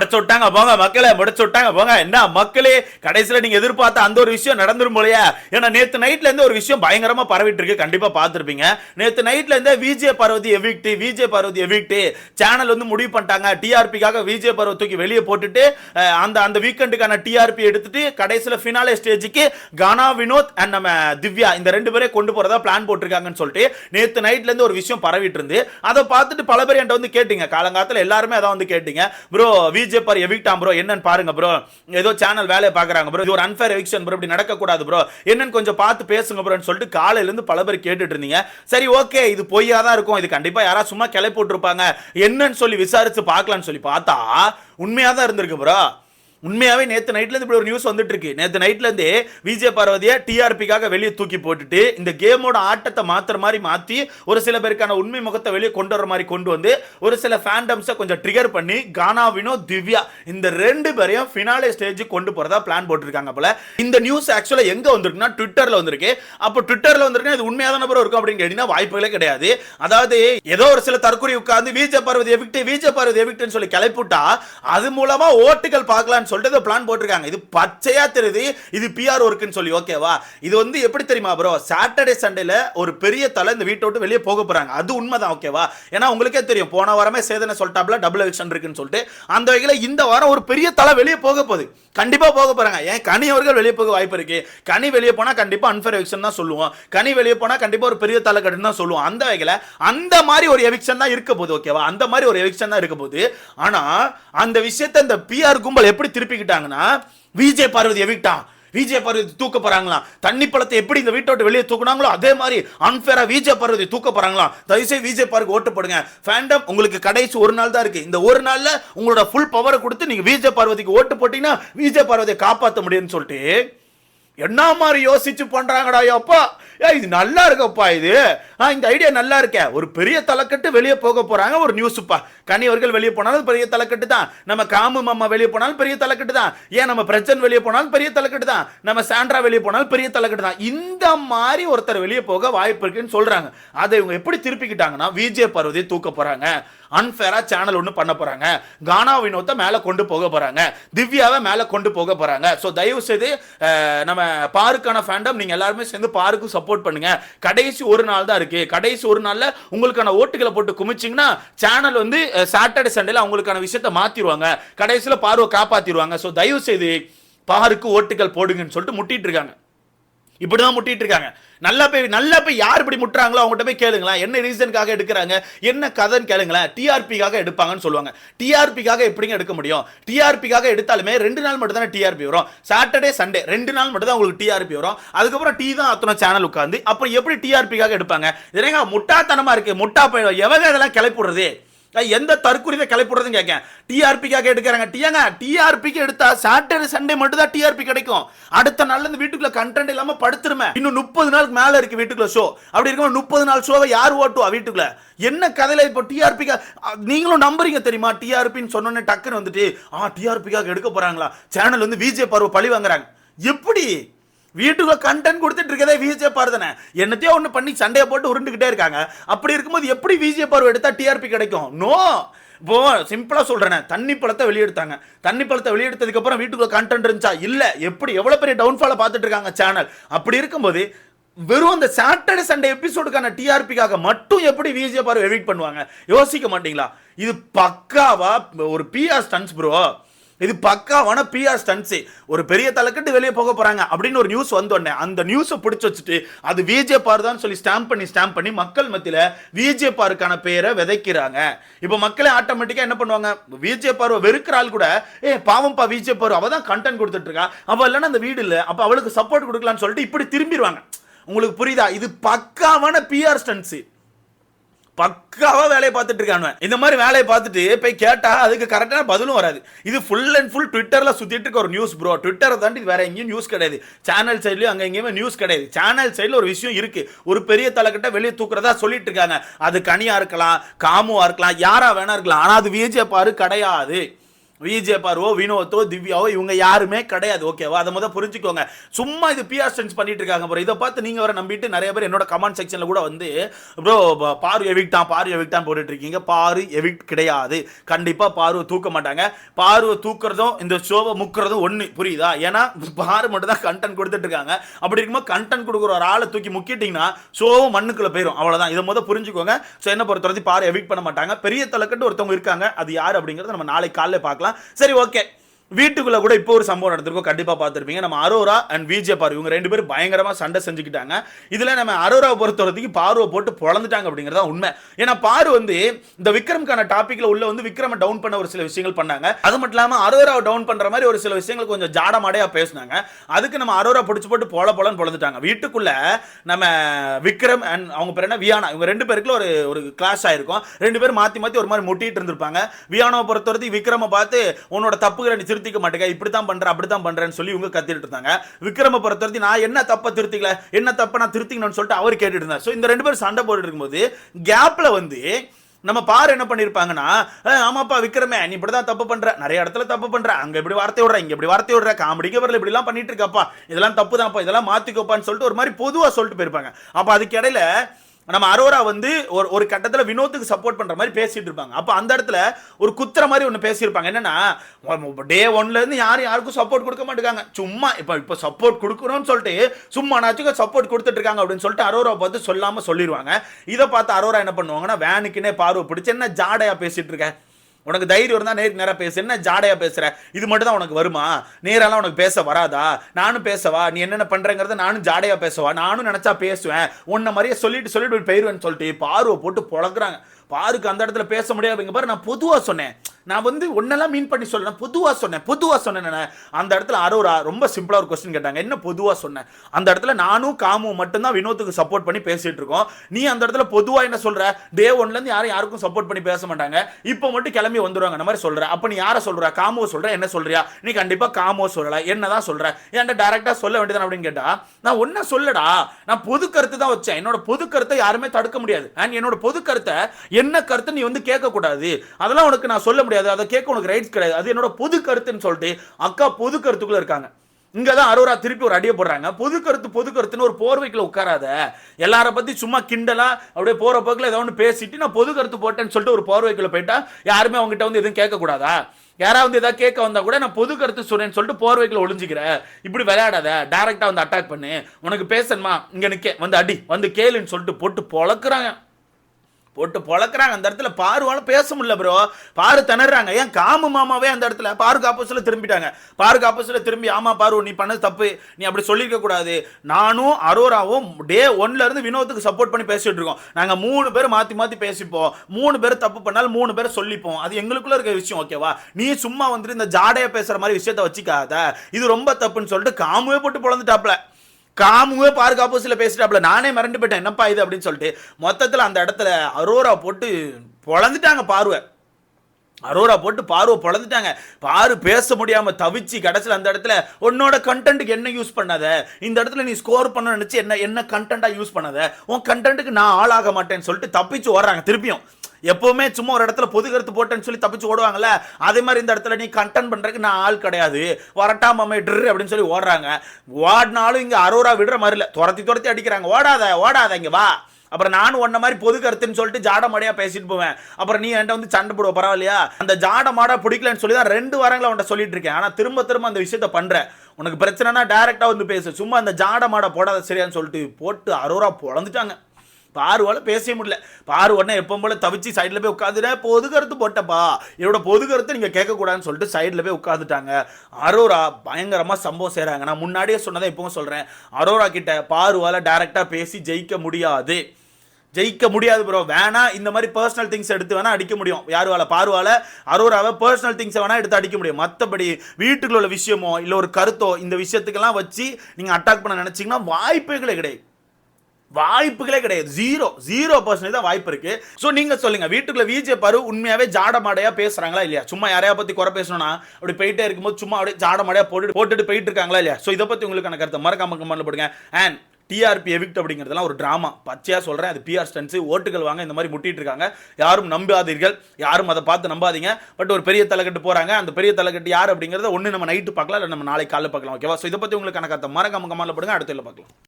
முடிச்சு விட்டாங்க போங்க மக்களே முடிச்சு விட்டாங்க போங்க. என்ன மக்களே கடைசியில் நீங்க எதிர்பார்த்த அந்த ஒரு விஷயம் நடந்துரும் போலயா. ஏன்னா நேத்து நைட்ல இருந்து ஒரு விஷயம் பயங்கரமா பரவிட்டு இருக்கு. கண்டிப்பா பார்த்துருப்பீங்க. நேத்து நைட்ல இருந்து VJ Parvathy evict VJ Parvathy evict channel வந்து முடிவு பண்ணிட்டாங்க. டிஆர்பிக்காக விஜே பார்வதி தூக்கி வெளியே போட்டுட்டு அந்த அந்த வீக்கெண்டுக்கான டிஆர்பி எடுத்துட்டு கடைசியில் ஃபினாலே ஸ்டேஜுக்கு கானா வினோத் அண்ட் நம்ம திவ்யா இந்த ரெண்டு பேரே கொண்டு போறதா பிளான் போட்டிருக்காங்கன்னு சொல்லிட்டு நேத்து நைட்ல இருந்து ஒரு விஷயம் பரவிட்டு இருந்து அதை பார்த்துட்டு பல பேர் என்கிட்ட வந்து கேட்டீங்க. காலங்காலத்தில் எல்லாருமே அதான் வந்து கேட்டீங்க. ப்ரோ விஜே பார் எவிக்டாம் ப்ரோ என்னன்னு பாருங்க ப்ரோ ஏதோ சேனல் வேலையை பார்க்குறாங்க ப்ரோ இது ஒரு அன்ஃபேர் எவிக்ஷன் ப்ரோ இப்படி நடக்கக்கூடாது ப்ரோ என்னன்னு கொஞ்சம் பார்த்து பேசுங்க ப்ரோன்னு சொல்லிட்டு காலையிலேருந்து பல பேர் கேட்டுட்டு இருந்தீங்க. சரி ஓகே இது பொய்யா தான் இருக்கும். இது கண்டிப்பா யாராவது சும்மா கிளை போட்டிருப்பாங்க. என்னன்னு சொல்லி விசாரிச்சு பார்க்கலான்னு சொல்லி பார்த்தா உண்மையா தான் இருந்திருக்கு ப்ரோ உண்மையாவே நேற்று நைட்ல இருந்து இப்படி ஒரு நியூஸ் வந்துட்டு இருக்கு நேற்று நைட்ல விஜய பார்வதியை டிஆர்பிக்காக வெளியே தூக்கி போட்டுட்டு இந்த கேமோட ஆட்டத்தை மாத்துற மாதிரி மாத்தி ஒரு சில பேருக்கான உண்மை முகத்தை வெளியே கொண்டு வர மாதிரி கொண்டு வந்து ஒரு சில ஃபேண்டம்ஸை கொஞ்சம் ட்ரிகர் பண்ணி கானாவினோ திவ்யா இந்த ரெண்டு பேரையும் ஃபினாலே ஸ்டேஜ் கொண்டு போறதா பிளான் போட்டிருக்காங்க போல. இந்த நியூஸ் ஆக்சுவலா எங்க வந்திருக்குன்னா ட்விட்டர்ல வந்திருக்கு. அப்போ ட்விட்டர்ல வந்திருக்கு இது உண்மையான தானே இருக்கும் அப்படின்னு கேட்டிங்கன்னா வாய்ப்புகளே கிடையாது. அதாவது ஏதோ ஒரு சில தற்கொலை உட்கார்ந்து VJ Parvathy evict VJ Parvathy எவிக்ட்னு சொல்லி கிளப்பிவிட்டா அது மூலமா ஓட்டுகள் பார்க்கலாம்னு சொல்லிட்டு பிளான் போட்டிருக்காங்க. இது பச்சையா தெரியுது. இது பிஆர் ஒர்க்குன்னு சொல்லி ஓகேவா இது வந்து எப்படி தெரியுமா ப்ரோ சாட்டர்டே சண்டேல ஒரு பெரிய தலை இந்த வீட்டை விட்டு வெளியே போக போறாங்க. அது உண்மைதான் ஓகேவா ஏன்னா உங்களுக்கே தெரியும். போன வாரமே சேதனை சொல்லிட்டாப்ல டபுள் எலெக்ஷன் இருக்குன்னு சொல்லிட்டு. அந்த வகையில் இந்த வாரம் ஒரு பெரிய தலை வெளியே போக போகுது. கண்டிப்பா போக போறாங்க. ஏன்? கனி அவர்கள் வெளியே போக வாய்ப்பு இருக்கு. கனி வெளியே போனா கண்டிப்பா அன்பர் எவிக்ஷன் தான் சொல்லுவோம். கனி வெளியே போனா கண்டிப்பா ஒரு பெரிய தலைக்கட்டுன்னு தான் சொல்லுவோம். அந்த வகையில் அந்த மாதிரி ஒரு எவிக்ஷன் தான் இருக்க போகுது ஓகேவா அந்த மாதிரி ஒரு எவிக்ஷன் தான் இருக்க போகுது. ஆனா அந்த விஷயத்தை இந்த பிஆர் கும்பல் எப்படி திருப்பிக்கிட்டாங்கன்னா விஜய் பார்வதி எவிக்டான் விஜய் பார்வதி தூக்க போறாங்களாம். தண்ணி பழத்தை எப்படி இந்த வீட்டை விட்டு வெளியே தூக்குனாங்களோ அதே மாதிரி அன்ஃபேரா விஜய் பார்வதி தூக்க போறாங்களாம். தயவுசெய்து விஜய் பார்க்கு ஓட்டு போடுங்க. ஃபேண்டம் உங்களுக்கு கடைசி ஒரு நாள் தான் இருக்கு. இந்த ஒரு நாள்ல உங்களோட ஃபுல் பவரை கொடுத்து நீங்க விஜய் பார்வதிக்கு ஓட்டு போட்டீங்கன்னா விஜய் பார்வதியை காப்பாற்ற முடியும்னு சொல்லிட்டு என்ன மாதிரி யோசிச்சு பண்றாங்கடா அப்பா. ஏ இது நல்லா இருக்கப்பா இது. ஆ இந்த ஐடியா நல்லா இருக்கே. ஒரு பெரிய தலைக்கட்டு வெளியே போக போறாங்க. ஒரு நியூஸ்ப்பா கனியவர்கள் வெளியே போனாலும் பெரிய தலைக்கட்டு தான். நம்ம காமு மாமா வெளியே போனாலும் பெரிய தலைக்கட்டு தான். ஏன் நம்ம பிரச்சன் வெளியே போனாலும் பெரிய தலைக்கட்டு தான். நம்ம சாண்ட்ரா வெளியே போனாலும் பெரிய தலைக்கட்டு தான். இந்த மாதிரி ஒருத்தர் வெளியே போக வாய்ப்பு இருக்குன்னு சொல்றாங்க. அதை இவங்க எப்படி திருப்பிக்கிட்டாங்கன்னா விஜய பார்வதி தூக்க போறாங்க. அன்ஃபேராக சேனல் ஒன்று பண்ண போகிறாங்க கானா வினோத்தை மேலே கொண்டு போக போகிறாங்க திவ்யாவை மேலே கொண்டு போக போகிறாங்க ஸோ தயவு செய்து நம்ம பாருக்கான ஃபேண்டம் நீங்கள் எல்லாருமே சேர்ந்து பாருக்கு சப்போர்ட் பண்ணுங்கள் கடைசி ஒரு நாள் தான் இருக்குது கடைசி ஒரு நாளில் உங்களுக்கான ஓட்டுகளை போட்டு குமிச்சிங்கன்னா சேனல் வந்து சாட்டர்டே சண்டேல அவங்களுக்கான விஷயத்தை மாற்றிடுவாங்க கடைசியில் பார்வை காப்பாற்றிடுவாங்க ஸோ தயவு செய்து பாருக்கு ஓட்டுகள் போடுங்கன்னு சொல்லிட்டு முட்டிட்டு இருக்காங்க. இப்படிதான் முட்டிட்டு இருக்காங்க. நல்லா போய் நல்லா போய் யார் இப்படி முட்டுறாங்களோ அவங்ககிட்ட போய் கேளுங்களேன். என்ன ரீசனுக்காக எடுக்கிறாங்க? என்ன கதைன்னு கேளுங்களேன். டிஆர்பிக்காக எடுப்பாங்கன்னு சொல்லுவாங்க. டிஆர்பிக்காக எப்படிங்க எடுக்க முடியும்? டிஆர்பிக்காக எடுத்தாலுமே ரெண்டு நாள் மட்டும் தானே டிஆர்பி வரும். சாட்டர்டே சண்டே ரெண்டு நாள் மட்டும் தான் உங்களுக்கு டிஆர்பி வரும். அதுக்கப்புறம் டி தான் அத்தனை சேனல் உட்காந்து அப்புறம் எப்படி டிஆர்பிக்காக எடுப்பாங்க? இதனங்க முட்டாத்தனமா இருக்கு. முட்டா போய் எவங்க இதெல்லாம் கிளப்பி விடுறது எந்த தற்குறிதை கிளப்பிடுறதுன்னு கேட்கேன். டிஆர்பிக்காக எடுக்கிறாங்க. டியாங்க டிஆர்பிக்கு எடுத்தா சாட்டர்டே சண்டே மட்டும் தான் டிஆர்பி கிடைக்கும். அடுத்த நாள்ல இந்த வீட்டுக்குள்ள கண்டென்ட் இல்லாம படுத்துருமே. இன்னும் முப்பது நாளுக்கு மேல இருக்கு வீட்டுக்குள்ள ஷோ அப்படி இருக்கும் முப்பது நாள் ஷோவை யார் ஓட்டுவா வீட்டுக்குள்ள? என்ன கதையில இப்போ டிஆர்பிக்கா நீங்களும் நம்புறீங்க தெரியுமா? டிஆர்பின்னு சொன்னோன்னே டக்குன்னு வந்துட்டு ஆ டிஆர்பிக்காக எடுக்க போறாங்களா? சேனல் வந்து விஜய் பருவ பழி வாங்குறாங்க. எப்படி? வீட்டுக்குள்ள கண்டென்ட் கொடுத்துட்டு இருக்கதே விஜய பார் தானே? என்னத்தையோ ஒன்று பண்ணி சண்டையை போட்டு உருண்டுகிட்டே இருக்காங்க. அப்படி இருக்கும்போது எப்படி விஜய பார்வை எடுத்தால் டிஆர்பி கிடைக்கும்? நோ இப்போ சிம்பிளாக சொல்கிறேன் தண்ணி பழத்தை வெளியெடுத்தாங்க. தண்ணி பழத்தை வெளியெடுத்ததுக்கப்புறம் வீட்டுக்குள்ள கண்டென்ட் இருந்துச்சா? இல்லை. எப்படி? எவ்வளோ பெரிய டவுன்ஃபாலை பார்த்துட்டு இருக்காங்க சேனல் அப்படி இருக்கும்போது வெறும் அந்த சாட்டர்டே சண்டே எபிசோடுக்கான டிஆர்பிக்காக மட்டும் எப்படி விஜய பார்வை எவிட் பண்ணுவாங்க? யோசிக்க மாட்டீங்களா? இது பக்காவா ஒரு பிஆர் ஸ்டன்ஸ் ப்ரோ இது பக்காவான பிஆர் ஸ்டன்ஸ் ஒரு பெரிய தலைக்கட்டு வெளியே போக போறாங்க அப்படின்னு ஒரு நியூஸ் வந்தோடனே. அந்த நியூஸை பிடிச்சி வச்சுட்டு அது விஜே பார் தான் சொல்லி ஸ்டாம்ப் பண்ணி ஸ்டாம்ப் பண்ணி மக்கள் மத்தியில விஜே பாருக்கான பெயரை விதைக்கிறாங்க. இப்போ மக்களே ஆட்டோமேட்டிக்கா என்ன பண்ணுவாங்க? விஜே பார்வை வெறுக்கிற ஆள் கூட ஏ பாவம்பா விஜே பார் அவ தான் கண்டென்ட் கொடுத்துட்டு இருக்கா அவள் இல்லைன்னா அந்த வீடு இல்லை. அப்போ அவளுக்கு சப்போர்ட் கொடுக்கலான்னு சொல்லிட்டு இப்படி திரும்பிடுவாங்க உங்களுக்கு புரியுதா? இது பக்காவான பிஆர் ஸ்டன்ஸ் பக்காவா வேலையை பார்த்துட்டு இருக்கானுவ இந்த மாதிரி வேலையை பார்த்துட்டு போய் கேட்டா அதுக்கு கரெக்டான பதிலும் வராது. இது ஃபுல் அண்ட் ஃபுல் ட்விட்டர்ல சுத்திட்டு இருக்க ஒரு நியூஸ் ப்ரோ ட்விட்டரை தாண்டி வேற எங்கேயும் நியூஸ் கிடையாது. சேனல் சைட்லயும் அங்க எங்கேயுமே நியூஸ் கிடையாது. சேனல் சைடில் ஒரு விஷயம் இருக்கு. ஒரு பெரிய தலைக்கிட்ட வெளியே தூக்குறதா சொல்லிட்டு இருக்காங்க. அது கனியா இருக்கலாம் காமுவா இருக்கலாம் யாரா வேணா இருக்கலாம். ஆனா அது விஜயப்பாரு கிடையாது. விஜே பார்வோ வினோத்தோ திவ்யாவோ இவங்க யாருமே கிடையாது ஓகேவா அதை முதல் புரிஞ்சுக்கோங்க. சும்மா இது பிஆர் ஸ்டன்ஸ் பண்ணிட்டு இருக்காங்க ப்ரோ இதை பார்த்து நீங்கள் வர நம்பிட்டு நிறைய பேர் என்னோட கமெண்ட் செக்ஷனில் கூட வந்து ப்ரோ பாரு எவிக்டான் பாரு எவிக்டான் போட்டுட்டு இருக்கீங்க. பாரு எவிக்ட் கிடையாது. கண்டிப்பாக பார்வை தூக்க மாட்டாங்க. பார்வை தூக்குறதும் இந்த ஷோவை முக்கிறதும் ஒன்று புரியுதா? ஏன்னா பாரு மட்டும் தான் கண்டென்ட் கொடுத்துட்டு இருக்காங்க. அப்படி இருக்கும்போது கண்டென்ட் கொடுக்குற ஒரு ஆளை தூக்கி முக்கிட்டீங்கன்னா ஷோவும் மண்ணுக்குள்ள போயிடும் அவ்வளோதான் இதை முதல் புரிஞ்சுக்கோங்க. ஸோ என்ன பொறுத்தவரை பாரு எவிக்ட் பண்ண மாட்டாங்க. பெரிய தலைக்கட்டு ஒருத்தவங்க இருக்காங்க. அது யார் அப்படிங்கிறத நம்ம நாளை காலையில் பார்க்கலாம். சரி ஓகே வீட்டுக்குள்ள கூட இப்போ ஒரு சம்பவம் நடந்திருக்கும். கண்டிப்பா பார்த்துருப்பீங்க. நம்ம அரோரா அண்ட் விஜே இவங்க ரெண்டு பேரும் பயங்கரமா சண்டை செஞ்சுக்கிட்டாங்க. இதுல நம்ம அரோராவை பொறுத்த வரைக்கும் பார்வை போட்டு பொழந்துட்டாங்க அப்படிங்கறதா உண்மை. ஏன்னா பாரு வந்து இந்த விக்ரம்கான டாபிக்ல உள்ள வந்து விக்ரம டவுன் பண்ண ஒரு சில விஷயங்கள் பண்ணாங்க. அது மட்டும் இல்லாம அரோராவை டவுன் பண்ற மாதிரி ஒரு சில விஷயங்கள் கொஞ்சம் ஜாடமாடையா பேசினாங்க. அதுக்கு நம்ம அரோரா பிடிச்சு போட்டு பொல பொலன்னு பொழந்துட்டாங்க. வீட்டுக்குள்ள நம்ம விக்ரம் அண்ட் அவங்க பேர் என்ன? வியானா. இவங்க ரெண்டு பேருக்குள்ள ஒரு ஒரு கிளாஸ் ஆயிருக்கும். ரெண்டு பேரும் மாத்தி மாத்தி ஒரு மாதிரி முட்டிட்டு இருந்திருப்பாங்க. வியானாவை பொறுத்த வரைக்கும் விக்ரம பார்த்து உன்னோட தப்புகளை திருத்திக்க மாட்டேங்க. இப்படி தான் பண்ணுறேன் அப்படி தான் பண்றேன்னு சொல்லி இவங்க கத்திட்டு இருந்தாங்க. விக்ரம பொறுத்த நான் என்ன தப்பை திருத்திக்கல? என்ன தப்பை நான் திருத்திக்கணும்னு சொல்லிட்டு அவர் கேட்டுட்டு இருந்தார். ஸோ இந்த ரெண்டு பேரும் சண்டை போட்டுட்டு இருக்கும்போது கேப்பில் வந்து நம்ம பாரு என்ன பண்ணிருப்பாங்கன்னா ஆமாப்பா விக்ரமே நீ இப்படிதான் தப்பு பண்ணுற நிறைய இடத்துல தப்பு பண்ணுற அங்கே இப்படி வார்த்தை விடுற இங்கே இப்படி வார்த்தை விடுற. காமெடிக்கு வரல இப்படிலாம் பண்ணிட்டு இருக்கப்பா. இதெல்லாம் தப்பு தான்ப்பா இதெல்லாம் மாற்றிக்கோப்பான்னு சொல்லிட்டு ஒரு மாதிரி பொதுவாக சொல்லிட்டு போயிருப்பாங்க. அப்போ அதுக்கு இடையில நம்ம அரோரா வந்து ஒரு ஒரு கட்டத்தில் வினோத்துக்கு சப்போர்ட் பண்ணுற மாதிரி பேசிட்டு இருப்பாங்க. அப்போ அந்த இடத்துல ஒரு குத்துற மாதிரி ஒன்று பேசியிருப்பாங்க. என்னன்னா டே ஒன்லேருந்து யாரும் யாருக்கும் சப்போர்ட் கொடுக்க மாட்டேங்காங்க. சும்மா இப்போ இப்போ சப்போர்ட் கொடுக்கணும்னு சொல்லிட்டு சும்மா நாச்சும் சப்போர்ட் கொடுத்துட்டு இருக்காங்க அப்படின்னு சொல்லிட்டு அரோரா பார்த்து சொல்லாமல் சொல்லிடுவாங்க இதை பார்த்து அரோரா என்ன பண்ணுவாங்கன்னா வேனுக்குன்னே பார்வை பிடிச்சி என்ன ஜாடையா பேசிட்டு இருக்கேன் உனக்கு தைரியம் இருந்தால் நேருக்கு நேராக பேசு. என்ன ஜாடையாக பேசுகிற இது மட்டும் தான் உனக்கு வருமா? நேரெல்லாம் உனக்கு பேச வராதா? நானும் பேசவா? நீ என்னென்ன பண்ணுறங்கிறத நானும் ஜாடையா பேசவா? நானும் நினச்சா பேசுவேன். உன்ன மாதிரியே சொல்லிட்டு சொல்லிட்டு போயிருவேன்னு சொல்லிட்டு பார்வை போட்டு புழக்கிறாங்க. பாருக்கு அந்த இடத்துல பேச முடியாதுங்க பாரு நான் பொதுவாக சொன்னேன். நான் வந்து ஒன்னெல்லாம் மீன் பண்ணி சொல்லணும் பொதுவாக சொன்னேன் பொதுவாக சொன்னேன் அந்த இடத்துல அரோரா ரொம்ப சிம்பிளாக ஒரு கொஸ்டின் கேட்டாங்க. என்ன பொதுவா சொன்னேன்? அந்த இடத்துல நானும் காமும் மட்டும்தான் வினோத்துக்கு சப்போர்ட் பண்ணி பேசிட்டு இருக்கோம். நீ அந்த இடத்துல பொதுவா என்ன சொல்ற? டே ஒன்ல இருந்து யாரும் யாருக்கும் சப்போர்ட் பண்ணி பேச மாட்டாங்க. இப்போ மட்டும் கிளம்பி வந்துருவாங்க அந்த மாதிரி சொல்ற. அப்ப நீ யாரை சொல்ற? காமோ சொல்ற? என்ன சொல்றியா? நீ கண்டிப்பா காமோ சொல்லல. என்னதான் சொல்ற? என்கிட்ட டைரக்டா சொல்ல வேண்டியதான் அப்படின்னு கேட்டா நான் ஒன்ன சொல்லடா. நான் பொது கருத்து தான் வச்சேன். என்னோட பொது கருத்தை யாருமே தடுக்க முடியாது. அண்ட் என்னோட பொது கருத்தை என்ன கருத்து நீ வந்து கேட்கக்கூடாது. அதெல்லாம் உனக்கு நான் சொல்ல முடியாது. அதை கேட்க உனக்கு ரைட்ஸ் கிடையாது. அது என்னோட பொது கருத்துன்னு சொல்லிட்டு அக்கா பொது கருத்துக்குள்ள இருக்காங்க. இங்கே தான் அரோரா திருப்பி ஒரு அடியை போடுறாங்க. பொது கருத்து பொது கருத்துன்னு ஒரு போர்வைக்குள்ள உட்காராத. எல்லாரை பற்றி சும்மா கிண்டலா அப்படியே போகிற போக்கில் ஏதோ ஒன்று பேசிட்டு நான் பொது கருத்து போட்டேன்னு சொல்லிட்டு ஒரு போர்வைக்குள்ள போயிட்டா யாருமே அவங்ககிட்ட வந்து எதுவும் கேட்கக்கூடாதா யாராவது வந்து ஏதாவது கேட்க வந்தால் கூட நான் பொது கருத்து சொன்னேன் சொல்லிட்டு போர்வைக்குள்ள ஒழிஞ்சிக்கிற இப்படி விளையாடாத. டேரெக்டாக வந்து அட்டாக் பண்ணு. உனக்கு பேசணுமா? இங்கே நிற்க வந்து அடி. வந்து கேளுன்னு சொல்லிட்டு போட்டு பொழக்குறாங்க. போட்டு பொழக்கிறாங்க அந்த இடத்துல. பாருவால பேச முடியல ப்ரோ பாரு திணறாங்க. ஏன் காமு மாமாவே அந்த இடத்துல? பாருக்கு ஆப்போசிட்ல திரும்பிட்டாங்க. பாருக்கு ஆப்போசிட்ல திரும்பி ஆமா பாரு நீ பண்ணது தப்பு. நீ அப்படி சொல்லியிருக்க கூடாது. நானும் அரோராவும் டே ஒன்ல இருந்து வினோத்துக்கு சப்போர்ட் பண்ணி பேசிட்டு இருக்கோம். நாங்க மூணு பேர் மாத்தி மாத்தி பேசிப்போம். மூணு பேர் தப்பு பண்ணாலும் மூணு பேர் சொல்லிப்போம். அது எங்களுக்குள்ள இருக்க விஷயம் ஓகேவா நீ சும்மா வந்துட்டு இந்த ஜாடையா பேசுற மாதிரி விஷயத்த வச்சுக்காத. இது ரொம்ப தப்புன்னு சொல்லிட்டு காமுவே போட்டு பொழந்துட்டாப்ல. காமுவே பாருக்கு சில பேசிட்டாப்ல. நானே மறந்து போயிட்டேன் என்னப்பா இது அப்படின்னு சொல்லிட்டு மொத்தத்தில் அந்த இடத்துல அரோரா போட்டு பொழந்துட்டாங்க பார்வை. அரோரா போட்டு பார்வை பொழந்துட்டாங்க. பாரு பேச முடியாமல் தவிச்சு கடைசியில் அந்த இடத்துல உன்னோட கண்டென்ட்டுக்கு என்ன யூஸ் பண்ணாத? இந்த இடத்துல நீ ஸ்கோர் பண்ண நினச்சி என்ன என்ன கண்டென்ட்டாக யூஸ் பண்ணாத? உன் கண்டென்ட்டுக்கு நான் ஆளாக மாட்டேன்னு சொல்லிட்டு தப்பிச்சு ஓடுறாங்க திருப்பியும். எப்பவுமே சும்மா ஒரு இடத்துல பொது கருத்து போட்டேன்னு சொல்லி தப்பிச்சு ஓடுவாங்கல்ல அதே மாதிரி இந்த இடத்துல நீ கண்டென்ட் பண்ணுறதுக்கு நான் ஆள் கிடையாது. வரட்டா மாமே ட்ரு அப்படின்னு சொல்லி ஓடுறாங்க. ஓடினாலும் இங்கே அரோரா விடுற மாதிரி இல்லை. துரத்தி துரத்தி அடிக்கிறாங்க. ஓடாத ஓடாத இங்கே வா. அப்புறம் நானும் ஒன்ன மாதிரி பொது கருத்துன்னு சொல்லிட்டு ஜாட மாடியா பேசிட்டு போவேன். அப்புறம் நீ என்கிட்ட வந்து சண்டை போடுவ பரவாயில்லையா? அந்த ஜாட மாடா பிடிக்கலன்னு சொல்லி தான் ரெண்டு வாரங்களை உன்ட்ட சொல்லிட்டு இருக்கேன். ஆனால் திரும்ப திரும்ப அந்த விஷயத்த பண்ணுறேன் உனக்கு பிரச்சனைனா டேரெக்டாக வந்து பேசு. சும்மா அந்த ஜாட மாட போடாத சரியான்னு சொல்லிட்டு போட்டு அரோரா பொழந்துட்டாங்க. பாருவால பேசவே முடியல. பாரு உடனே எப்பவும் போல தவிச்சு சைடில் போய் உட்காந்துட பொது கருத்து போட்டப்பா. என்னோட பொது கருத்தை நீங்கள் கேட்கக்கூடாதுன்னு சொல்லிட்டு சைடில் போய் உட்காந்துட்டாங்க. அரோரா பயங்கரமாக சம்பவம் செய்கிறாங்க நான் முன்னாடியே சொன்னதை இப்பவும் சொல்கிறேன் அரோரா கிட்ட பாருவால டைரெக்டாக பேசி ஜெயிக்க முடியாது. ஜெயிக்க முடியாது ப்ரோ வேணா இந்த மாதிரி பர்சனல் திங்ஸ் எடுத்து வேணா அடிக்க முடியும். யாருவால? பார்வால. அரோராவை பர்சனல் திங்ஸை வேணா எடுத்து அடிக்க முடியும். மற்றபடி வீட்டுக்குள்ள விஷயமோ இல்லை ஒரு கருத்தோ இந்த விஷயத்துக்கெல்லாம் வச்சு நீங்கள் அட்டாக் பண்ண நினச்சிங்கன்னா வாய்ப்புகளே கிடையாது. வாய்ப்புகளே கிடையாது. ஜீரோ ஜீரோ பர்சன்டேஜ் தான் வாய்ப்பு இருக்கு. ஸோ நீங்க சொல்லுங்க வீட்டுக்குள்ள விஜே பாரு உண்மையாவே ஜாட மாடையா பேசுறாங்களா இல்லையா? சும்மா யாரையா பத்தி குறை பேசணும்னா அப்படி போயிட்டே இருக்கும்போது சும்மா அப்படியே ஜாடமாடையா போட்டு போட்டுட்டு போயிட்டு இருக்காங்களா இல்லையா? ஸோ இதை பத்தி உங்களுக்கு கருத்தை மறக்காம கமெண்ட்ல போடுங்க. அண்ட் டிஆர்பி எவிக்ட் அப்படிங்கிறதுலாம் ஒரு ட்ராமா பச்சையாக சொல்கிறேன் அது பிஆர் ஸ்டன்ஸு ஓட்டுகள் வாங்க இந்த மாதிரி முட்டிட்டு இருக்காங்க. யாரும் நம்பாதீர்கள். யாரும் அதை பார்த்து நம்பாதீங்க. பட் ஒரு பெரிய தலைக்கட்டு போகிறாங்க அந்த பெரிய தலைக்கட்டு யார் அப்படிங்கறத ஒன்று நம்ம நைட்டு பார்க்கலாம் இல்லை நம்ம நாளைக்கு காலையில் பார்க்கலாம் ஓகேவா ஸோ இதை பற்றி உங்களுக்கு கணக்காத்த மறக்காம கமால போடுங்க. அடுத்த பார்க்கலாம்.